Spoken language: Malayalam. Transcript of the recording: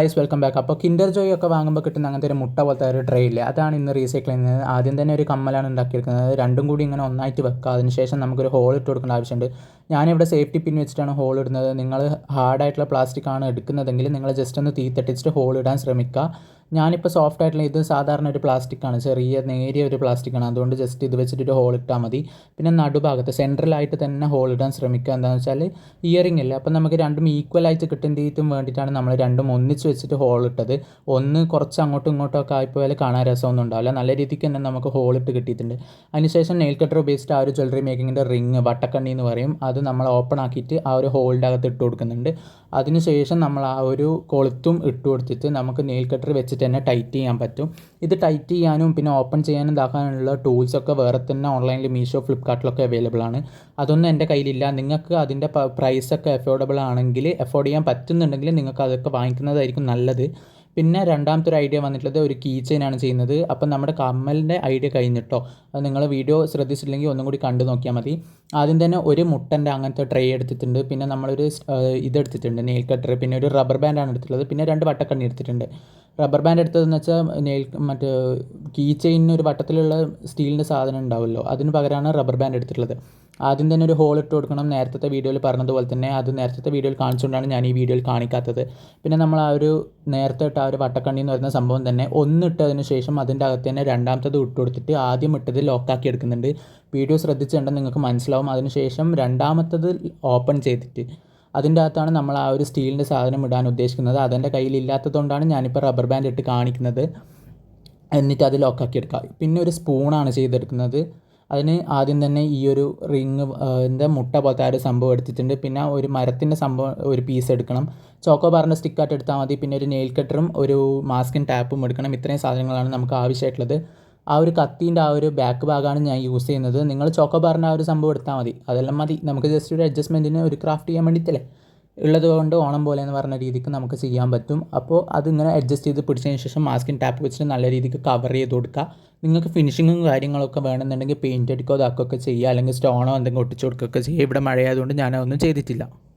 ഐസ് വെൽക്കം ബാക്ക് അപ്പോൾ കിൻഡർ ജോയ് ഒക്കെ വാങ്ങുമ്പോൾ കിട്ടുന്ന അങ്ങനത്തെ ഒരു മുട്ട പോലത്തെ ഒരു ട്രേ ഇല്ല? അതാണ് ഇന്ന് റീസൈക്കിൾ ചെയ്യുന്നത്. ആദ്യം തന്നെ ഒരു കമ്മലാണ് ഉണ്ടാക്കിയിരിക്കുന്നത്. രണ്ടും കൂടി ഇങ്ങനെ ഒന്നായിട്ട് വെക്കുക. അതിനുശേഷം നമുക്കൊരു ഹോൾ ഇട്ട് കൊടുക്കേണ്ട ആവശ്യമുണ്ട്. ഞാനിവിടെ സേഫ്റ്റി പിൻ വെച്ചിട്ടാണ് ഹോൾ ഇടുന്നത്. നിങ്ങൾ ഹാർഡായിട്ടുള്ള പ്ലാസ്റ്റിക് ആണ് എടുക്കുന്നതെങ്കിൽ നിങ്ങൾ ജസ്റ്റ് ഒന്ന് തീ തട്ടിച്ചിട്ട് ഹോൾ ഇടാൻ ശ്രമിക്കുക. ഞാനിപ്പോൾ സോഫ്റ്റ് ആയിട്ടുള്ള ഇത് സാധാരണ ഒരു പ്ലാസ്റ്റിക് ആണ്. ചെറിയ നേരിയ ഒരു പ്ലാസ്റ്റിക് ആണ്. അതുകൊണ്ട് ജസ്റ്റ് ഇത് വെച്ചിട്ട് ഒരു ഹോൾ ഇട്ടാൽ മതി. പിന്നെ നടുഭാഗത്ത് സെൻട്രലായിട്ട് തന്നെ ഹോൾ ഇടാൻ ശ്രമിക്കുക. എന്താണെന്ന് വെച്ചാൽ ഇയറിംഗ് അല്ലേ? അപ്പം നമുക്ക് രണ്ടും ഈക്വൽ ആയിട്ട് കിട്ടുന്നതും വേണ്ടിയിട്ടാണ് നമ്മൾ രണ്ടും ഒന്നിച്ച് വെച്ചിട്ട് ഹോൾ ഇട്ടത്. ഒന്ന് കുറച്ച് അങ്ങോട്ടും ഇങ്ങോട്ടും ഒക്കെ ആയിപ്പോയാൽ കാണാൻ രസമൊന്നും ഉണ്ടാവില്ല. നല്ല രീതിക്ക് തന്നെ നമുക്ക് ഹോൾ ഇട്ട് കിട്ടിയിട്ടുണ്ട്. അതിനുശേഷം നെയിൽ കട്ടർ ഉപയോഗിച്ചിട്ട് ആ ഒരു ജ്വല്ലറി മേക്കിങ്ങിന്റെ റിങ് വട്ടക്കണ്ണി എന്ന് പറയും. അത് നമ്മൾ ഓപ്പൺ ആക്കിയിട്ട് ആ ഒരു ഹോളിന്റെ അകത്ത് ഇട്ട് കൊടുക്കുന്നുണ്ട്. അതിനുശേഷം നമ്മൾ ആ ഒരു കൊളുത്തും ഇട്ട് കൊടുത്തിട്ട് നമുക്ക് നെയിൽ കട്ടർ വെച്ചിട്ട് തന്നെ ടൈറ്റ് ചെയ്യാൻ പറ്റും. ഇത് ടൈറ്റ് ചെയ്യാനും പിന്നെ ഓപ്പൺ ചെയ്യാനും ഇതാക്കാനുള്ള ടൂൾസൊക്കെ വേറെ തന്നെ ഓൺലൈനിൽ മീഷോ ഫ്ലിപ്കാർട്ടിലൊക്കെ അവൈലബിൾ ആണ്. അതൊന്നും എന്റെ കയ്യിലില്ല. നിങ്ങൾക്ക് അതിന്റെ പ്രൈസൊക്കെ അഫോർഡബിൾ ആണെങ്കിൽ അഫോർഡ് ചെയ്യാൻ പറ്റുന്നുണ്ടെങ്കിൽ നിങ്ങൾക്ക് അതൊക്കെ വാങ്ങിക്കുന്നതായിരിക്കും നല്ലത്. പിന്നെ രണ്ടാമത്തെ ഒരു ഐഡിയ വന്നിട്ടുള്ളത് ഒരു കീ ചെയിനാണ് ചെയ്യുന്നത്. അപ്പം നമ്മുടെ കമ്മലിന്റെ ഐഡിയ കഴിഞ്ഞിട്ടോ? അത് നിങ്ങൾ വീഡിയോ ശ്രദ്ധിച്ചിട്ടില്ലെങ്കിൽ ഒന്നും കൂടി കണ്ടു നോക്കിയാൽ മതി. ആദ്യം തന്നെ ഒരു മുട്ടന്റെ അങ്ങനത്തെ ട്രേ എടുത്തിട്ടുണ്ട്. പിന്നെ നമ്മളൊരു ഇതെടുത്തിട്ടുണ്ട് നെയിൽ കട്ടർ പിന്നെ ഒരു റബ്ബർ ബാൻഡാണ് എടുത്തിട്ടുള്ളത്. പിന്നെ രണ്ട് വട്ടക്കണ്ണി എടുത്തിട്ടുണ്ട്. റബ്ബർ ബാൻഡ് എടുത്തതെന്ന് വെച്ചാൽ നെയിൽ മറ്റേ കീ ചെയിനിന് ഒരു വട്ടത്തിലുള്ള സ്റ്റീലിന്റെ സാധനം ഉണ്ടാവുമല്ലോ. അതിന് പകരമാണ് റബ്ബർ ബാൻഡ് എടുത്തിട്ടുള്ളത്. ആദ്യം തന്നെ ഒരു ഹോൾ ഇട്ട് കൊടുക്കണം. നേരത്തെ വീഡിയോയിൽ പറഞ്ഞതുപോലെ തന്നെ അത് നേരത്തെ വീഡിയോയിൽ കാണിച്ചുകൊണ്ടാണ് ഞാൻ ഈ വീഡിയോയിൽ കാണിക്കാത്തത്. പിന്നെ നമ്മൾ ആ ഒരു നേരത്തെ ഇട്ട ആ ഒരു വട്ടക്കണ്ണി എന്ന് പറയുന്ന സംഭവം തന്നെ ഒന്നിട്ടതിന് ശേഷം അതിന്റെ അകത്ത് തന്നെ രണ്ടാമത്തത് ഇട്ട് കൊടുത്തിട്ട് ആദ്യം ഇട്ടത് ലോക്കാക്കി എടുക്കുന്നുണ്ട്. വീഡിയോ ശ്രദ്ധിച്ചുണ്ടെങ്കിൽ നിങ്ങൾക്ക് മനസ്സിലാവും. അതിനുശേഷം രണ്ടാമത്തത് ഓപ്പൺ ചെയ്തിട്ട് അതിന്റെ അകത്താണ് നമ്മൾ ആ ഒരു സ്റ്റീലിന്റെ സാധനം ഇടാൻ ഉദ്ദേശിക്കുന്നത്. അതെന്റെ കയ്യിലില്ലാത്തതുകൊണ്ടാണ് ഞാനിപ്പോൾ റബ്ബർ ബാൻഡ് ഇട്ട് കാണിക്കുന്നത്. എന്നിട്ട് അത് ലോക്കാക്കി എടുക്കുക. പിന്നെ ഒരു സ്പൂണാണ് ചെയ്തെടുക്കുന്നത്. അതിന് ആദ്യം തന്നെ ഈ ഒരു റിങ് എന്താ മുട്ട പോലത്തെ ആ ഒരു സംഭവം എടുത്തിട്ടുണ്ട്. പിന്നെ ഒരു മരത്തിന്റെ സംഭവം ഒരു പീസ് എടുക്കണം. ചോക്കോ ബാറിന്റെ സ്റ്റിക്കായിട്ട് എടുത്താൽ മതി. പിന്നെ ഒരു നെയിൽ കട്ടറും ഒരു മാസ്കിൻ ടാപ്പും എടുക്കണം. ഇത്രയും സാധനങ്ങളാണ് നമുക്ക് ആവശ്യമായിട്ടുള്ളത്. ആ ഒരു കത്തീന്റെ ആ ഒരു ബാക്ക് ഭാഗമാണ് ഞാൻ യൂസ് ചെയ്യുന്നത്. നിങ്ങൾ ചോക്കോ ബാറിന്റെ ആ ഒരു സംഭവം എടുത്താൽ മതി. അതെല്ലാം മതി. നമുക്ക് ജസ്റ്റ് ഒരു അഡ്ജസ്റ്റ്മെന്റിന് ഒരു ക്രാഫ്റ്റ് ചെയ്യാൻ വേണ്ടിയിട്ടല്ലേ? ഉള്ളത് കൊണ്ട് ഓണം പോലെ എന്ന് പറഞ്ഞ രീതിക്ക് നമുക്ക് ചെയ്യാൻ പറ്റും. അപ്പോൾ അതിങ്ങനെ അഡ്ജസ്റ്റ് ചെയ്ത് പിടിച്ചതിന് ശേഷം മാസ്കിൻ ടാപ്പ് വെച്ചിട്ട് നല്ല രീതിക്ക് കവർ ചെയ്ത് കൊടുക്കുക. നിങ്ങൾക്ക് ഫിനിഷിങ്ങും കാര്യങ്ങളൊക്കെ വേണമെന്നുണ്ടെങ്കിൽ പെയിന്റ് അടിക്കോ അതാക്കുകയൊക്കെ ചെയ്യുക. അല്ലെങ്കിൽ സ്റ്റോണോ എന്തെങ്കിലും ഒട്ടിച്ചു കൊടുക്കുകയൊക്കെ ചെയ്യുക. ഇവിടെ മഴയായതുകൊണ്ട് ഞാനതൊന്നും ചെയ്തിട്ടില്ല.